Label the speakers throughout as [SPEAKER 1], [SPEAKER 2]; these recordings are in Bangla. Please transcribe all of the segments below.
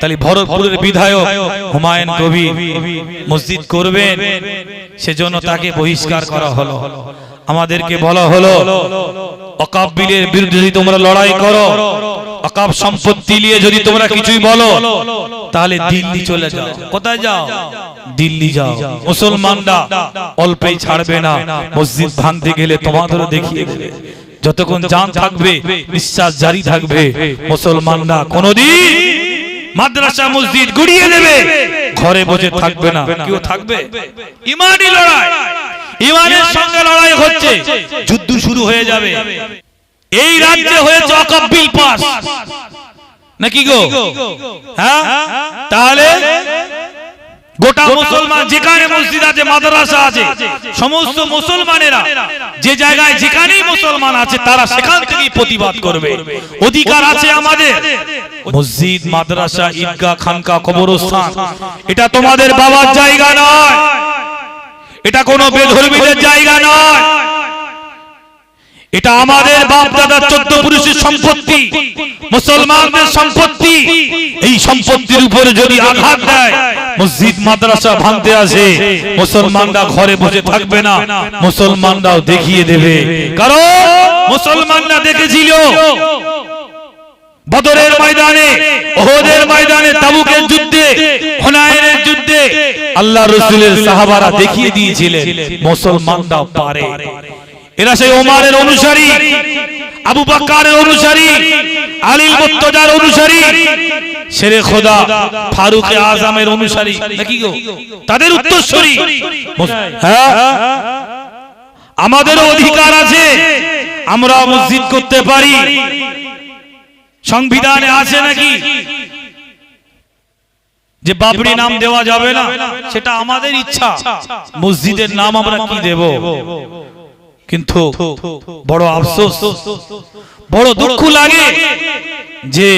[SPEAKER 1] তাহলে ভরতপুরের বিধায়ক হুমায়ুন কবির মসজিদ করবেন সেজন্য তাকে বহিষ্কার করা হলো। আমাদেরকে বলা হলো অকাব বিলের বিরুদ্ধে যদি তোমরা লড়াই করো অকাব সম্পত্তি নিয়ে যদি তোমরা কিছুই বলো তাহলে দিল্লি চলে যাও। কোথায় যাও? দিল্লি যাও। মুসলমানরা অল্পেই ছাড়বে না। মসজিদ ভাঙতে গেলে তোমাদেরও দেখিয়ে দেবে। যতক্ষণ জান থাকবে বিশ্বাস জারি থাকবে মুসলমানরা কোনদিন মাদ্রাসা মসজিদ গুড়িয়ে দেবে। ঘরে বসে থাকবে না। কেউ থাকবে? ইমানি লড়াই। ইমানের সঙ্গে লড়াই হচ্ছে। যুদ্ধ শুরু হয়ে যাবে। এই রাজ্যে হয়েছে অকাব্বিল পাস। নাকি গো? হ্যাঁ? তাহলে গোটা মুসলমান যেখানে মসজিদ আছে মাদ্রাসা আছে। সমস্ত মুসলমানেরা যে জায়গায় যেখানেই মুসলমান আছে তারা সেখান থেকেই প্রতিবাদ করবে। অধিকার আছে আমাদের। মসজিদ মাদ্রাসা ঈদগাহ খানকা কবরস্থান। এটা তোমাদের বাবার জায়গা নয়। এটা কোনো বেধর্মীদের জায়গা নয়। এটা আমাদের বাপ দাদার চোদ্দ পুরুষের সম্পত্তি। মুসলমানদের সম্পত্তি। এই সম্পত্তির উপরে যদি আঘাত দেয় মসজিদ মাদ্রাসা ভাঙতে আসে। মুসলমানরা ঘরে বসে থাকবে না। মুসলমানরাও দেখিয়ে দেবে। কারণ মুসলমানরা দেখেছিল ময়দানে, ওহদের ময়দানে, তাবুকের যুদ্ধে হুনাইনের যুদ্ধে আল্লাহ রসুলের সাহাবারা দেখিয়ে দিয়েছিলেন, মুসলমানরাও পারে। এরা সেই ওমারের অনুসারী, আবু বাক্কারের অনুসারী আলীল মুত্তজার অনুসারী, শেরে খোদা ফারুক আজমের অনুসারী। নাকি গো? তাদের উত্তরসূরি। হ্যাঁ? আমাদেরও অধিকার আছে আমরা মসজিদ করতে পারি। সংবিধানে আছে নাকি? যে বাবরি নাম দেওয়া যাবে না সেটা আমাদের ইচ্ছা। মসজিদের নাম আমরা কি দেব? কিন্তু বড় আফসোস। বড় দুঃখ লাগে যে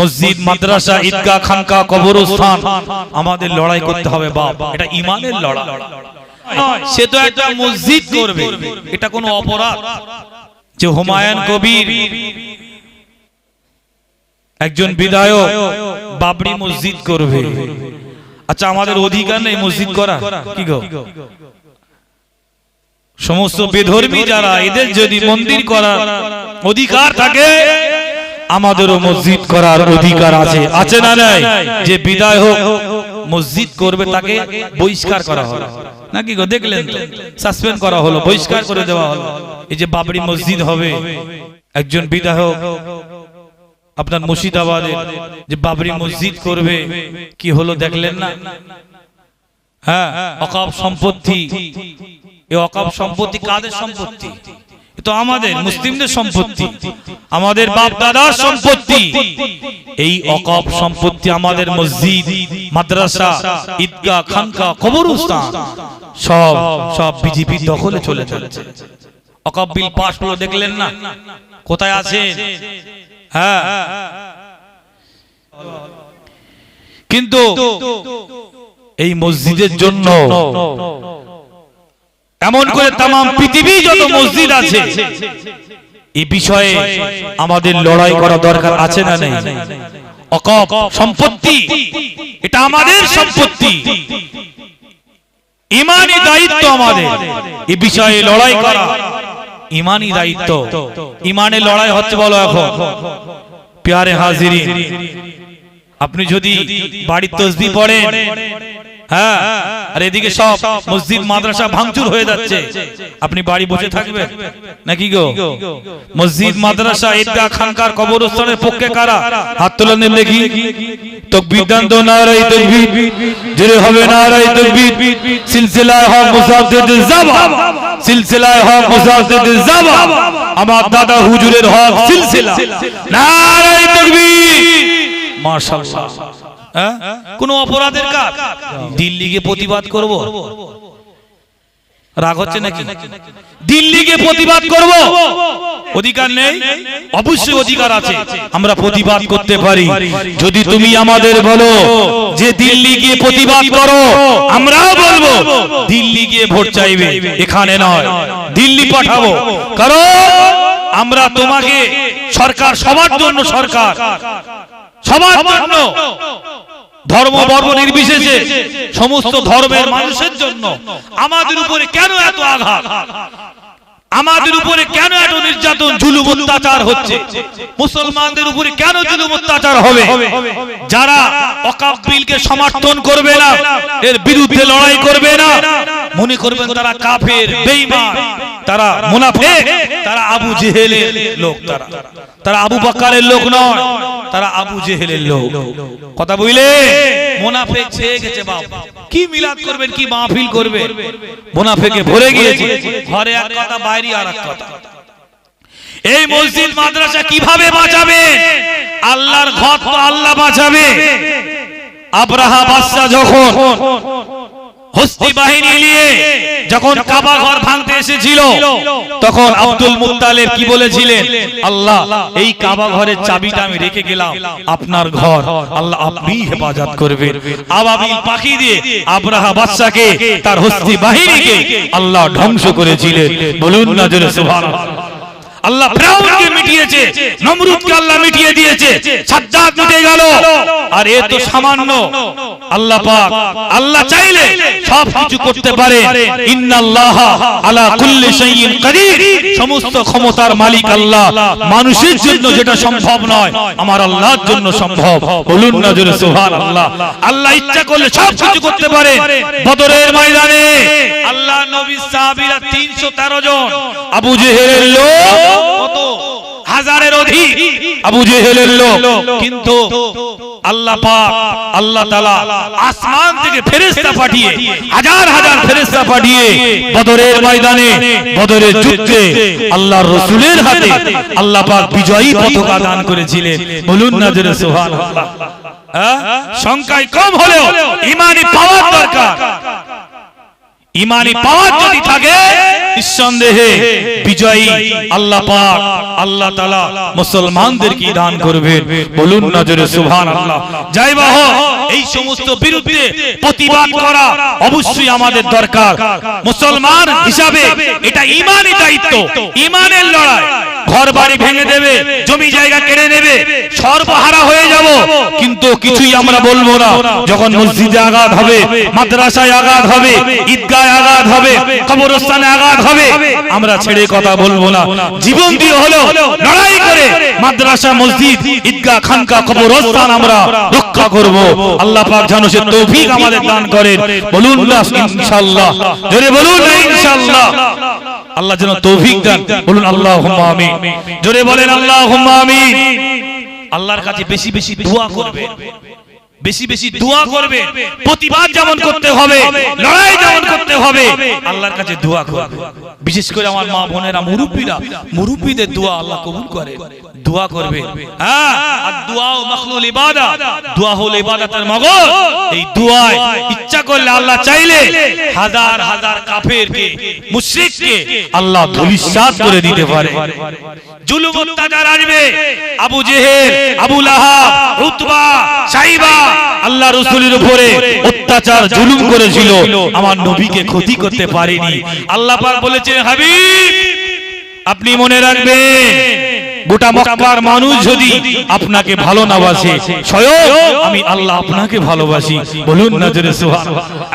[SPEAKER 1] মসজিদ মাদ্রাসা ঈদগাহ খানকা কবরস্থান আমাদের লড়াই করতে হবে বাপ। এটা ইমানের লড়াই। সে তো একটা মসজিদ করবে। এটা কোনো অপরাধ। যে হুমায়ুন কবির। একজন বিধায়ক বাবরি মসজিদ করবে। আচ্ছা আমাদের অধিকার নেই মসজিদ করা কি গো? সমস্ত বেধর্মী যারা এদের যদি মন্দির করার অধিকার থাকে আমাদেরও মসজিদ করার অধিকার আছে। আছে। না নাই? যে বিধায়ক মসজিদ করবে তাকে বহিষ্কার করা হলো। নাকি গো দেখলেন সাসপেন্ড করা হলো বহিষ্কার করে দেওয়া হলো। এই যে বাবরি মসজিদ হবে। একজন বিধায়ক আপনার মুর্শিদাবাদে যে বাবরি মসজিদ করবে কি হলো দেখলেন না? হ্যাঁ অকাপ সম্পত্তি। এই অকাপ সম্পত্তি কাদের সম্পত্তি তো আমাদের মুসলিমদের সম্পত্তি। আমাদের বাপ দাদার সম্পত্তি। এই অকাপ সম্পত্তি আমাদের মসজিদ মাদ্রাসা ঈদগাহ খানকা কবরস্থান। সব সব বিজেপি দখলে চলে চলেছে অকাপ বিল পাশ হলো দেখলেন না? কোথায় আছে হ্যাঁ। কিন্তু এই মসজিদের জন্য এমন করে তাম পৃথিবী যত মসজিদ আছে এই বিষয়ে আমাদের লড়াই করা দরকার আছে না নেই? অকপ সম্পত্তি এটা আমাদের সম্পত্তি। ইমানি দায়িত্ব আমাদের। এই বিষয়ে লড়াই করা ইমানি দায়িত্ব। ইমানে লড়াই হচ্ছে বলো এখন। প্যারে হাজিরি আপনি যদি বাড়ির তসবি পড়েন হ্যাঁ আর এদিকে সব মসজিদ মাদ্রাসা ভাঙচুর হয়ে যাচ্ছে। আপনি বাড়ি বসে থাকবেন? নাকি গো? মসজিদ মাদ্রাসা ঈদগাহ খানকার কবরস্থানের পক্ষে কারা? হাত তোলা নেন দেখি তকবীর দান তো নারাই তকবীর। জোরে হবে নারাই তকবীর। সিলসিলায় হক মুসাফিরদের জাবা সিলসিলায় হক মুসাফিরদের জাবা আমার দাদা হুজুরের হক সিলসিলা। নারাই তকবীর। মাশাআল্লাহ। হ্যাঁ? কোন অপরাধের কাজ? দিল্লি গিয়ে প্রতিবাদ করব। রাগ হচ্ছে নাকি? দিল্লি গিয়ে প্রতিবাদ করব। অধিকার নেই? অবশ্যই অধিকার আছে। আমরা প্রতিবাদ করতে পারি। যদি তুমি আমাদের বলো যে দিল্লি গিয়ে প্রতিবাদ করো, আমরাও বলব, দিল্লি গিয়ে ভোট চাইবে। এখানে নয়। দিল্লি পাঠাবো। কারণ আমরা তোমাকে সরকার, সবার জন্য সরকার। সবার জন্য। ধর্ম বর্ণ নির্বিশেষে সমস্ত ধর্মের মানুষের জন্য আমাদের উপরে কেন এত আঘাত? আমাদের উপরে কেন এত নির্যাতন জুলুম অত্যাচার হচ্ছে? মুসলমানদের উপরে কেন জুলুম অত্যাচার হবে? যারা অকাবিলকে সমর্থন করবে না এর বিরুদ্ধে লড়াই করবে না মনে করবেন তারা কাফের বেঈমান। তারা মুনাফিক, তারা আবু জেহেলের লোক তারা। তারা আবু বকরের লোক নয়, তারা আবু জেহেলের লোক। কথা বুঝলে? মুনাফিক ছেয়ে গেছে বাপ। কি মিলাদ করবেন, কি মাহফিল করবেন? মুনাফিকে ভরে গিয়েছে, ঘরে এক কথা, বাইরে আর এক কথা। এই মসজিদ, মাদ্রাসা কীভাবে বাঁচাবে? আল্লাহর ঘর তো আল্লাহ বাঁচাবে। আব্রাহা বাদশা যখন হস্তি বাহিনী নিয়ে যখন কাবা ঘর ভাঙতে এসেছিল, তখন আব্দুল মুত্তালেব কি বলেছিলেন? আল্লাহ, এই কাবা ঘরের চাবিটা আমি রেখে গেলাম, আপনার ঘর। আল্লাহ, আপনি হেফাজত করবেন। আবাবিল পাখি দিয়ে আব্রাহা বাদশাকে, তার হস্তি বাহিনীকে আল্লাহ ধ্বংস করেছিলেন। বলুন না জোরে সুবহানাল্লাহ। আল্লাহ ফেরাউনকে মিটিয়েছে, নমরুদকে আল্লাহ মিটিয়ে দিয়েছে, সাজ্জাদ মিটে গেল, আর এ তো সামান্য। আল্লাহ পাক, আল্লাহ চাইলে সব কিছু করতে পারে। ইন্নাল্লাহ আলা কুল্লি শাইইন কাদির। সমস্ত ক্ষমতার মালিক আল্লাহ। মানুষের জন্য যেটা সম্ভব নয়, আমার আল্লাহর জন্য সম্ভব। বলুন না জোরে সুবহানাল্লাহ। আল্লাহ ইচ্ছা করলে সব কিছু করতে পারে। বদরের ময়দানে আল্লাহ নবী সাহাবীরা 313 জন। আবু জেহেলের লোক কত হাজারের অধিক আবু জেহেলের লোক। কিন্তু আল্লাহ পাক, আল্লাহ তাআলা আসমান থেকে ফেরেশতা পাঠিয়ে, হাজার হাজার ফেরেশতা পাঠিয়ে বদরের ময়দানে, বদরের যুদ্ধে আল্লাহর রাসূলের হাতে আল্লাহ পাক বিজয়ী পতাকা দান করেছিলেন। বলুন না জোরে সুবহানাল্লাহ। হ্যাঁ? সংখ্যায় কম হলেও ইমানি পাওয়ার দরকার। ইমানি পাওয়ার যদি থাকে নিঃসন্দেহে বিজয়ী আল্লাহ পাক আল্লাহ তাআলা মুসলমানদেরকে দান করবেন। বলুন নজরে সুবহানাল্লাহ। যাই বাহ এই সমস্ত বিরুদ্ধে প্রতিবাদ করা অবশ্যই আমাদের দরকার। মুসলমান হিসাবে এটা ইমানই দায়িত্ব। ইমানের লড়াই। ঘর বাড়ি ভেঙে দেবে, জমি জায়গা কেড়ে নেবে, সর্বহারা হয়ে যাব। কিন্তু কিছুই আমরা বলব না। যখন মসজিদে আঘাত হবে, মাদ্রাসায় আঘাত হবে, ঈদগায় আঘাত হবে, কবরস্থানে আঘাত হবে, আমরা ছেড়ে কথা বলব না। জীবন দিয়ে হলো লড়াই করে মাদ্রাসা, মসজিদ, ঈদগাহ, খানকা, কবরস্থান আমরা রক্ষা করব। আল্লাহ পাক যেন সে তৌফিক আমাদের দান করেন। বলুন না, ইনশাআল্লাহ। জোরে বলুন না, ইনশাআল্লাহ। আল্লাহ যেন তৌফিক দেন। বলুন, আল্লাহুম্মা আমিন। জোরে বলেন, আল্লাহুম্মা আমিন। আল্লাহর কাছে বেশি বেশি দোয়া করবে। বেশি বেশি দোয়া করবে। প্রতিবাদ যেমন করতে হবে, লড়াই যেমন করতে হবে, আল্লাহর কাছে দোয়া করবে। বিশেষ করে আমার মা বোনেরা, মুরব্বীরা, মুরব্বীদের দোয়া আল্লাহ কবুল করে। দোয়া করবে। হ্যাঁ আর দোয়া ও মখলুল ইবাদা। দোয়া হলো ইবাদতের মগজ। এই দোয়ায় ইচ্ছা করলে আল্লাহ চাইলে হাজার হাজার কাফেরকে, মুশরিককে আল্লাহ ভবিষ্যৎ করে দিতে পারে। জুলুম অত্যাচার আসবে। Abu Jahl, Abu Lahab, Utba, Shaiba আল্লাহ রসুলের উপরে অত্যাচার, জুলুম করেছিল। আমার নবীকে ক্ষতি করতে পারেনি। আল্লাহ পাক বলেছেন, হাবিব, আপনি মনে রাখবেন গোটা মক্কার মানুষ যদি আপনাকে ভালো না বাসে স্বয়ং আমি আল্লাহ আপনাকে ভালোবাসি। বলুন না জোরে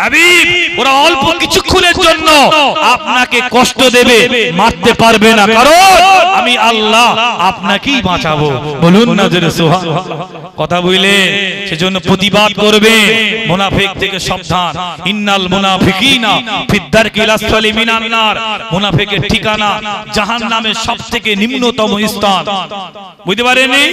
[SPEAKER 1] হাবিব ওরা অল্প কিছুক্ষণের জন্য আপনাকে কষ্ট দেবে মারতে পারবে না। কারণ আমি আল্লাহ আপনাকেই বাঁচাবো। বলুন না জোরে কথা বলে সেজন্য প্রতিবাদ করবে। মুনাফিক থেকে সাবধান। ইন্নাল মুনাফিকিনা ফিদ্দারকিল আসফালি মিনান নার মুনাফিকের ঠিকানা জাহান্নামের সবথেকে নিম্নতম স্থান। বুঝতে পারেননি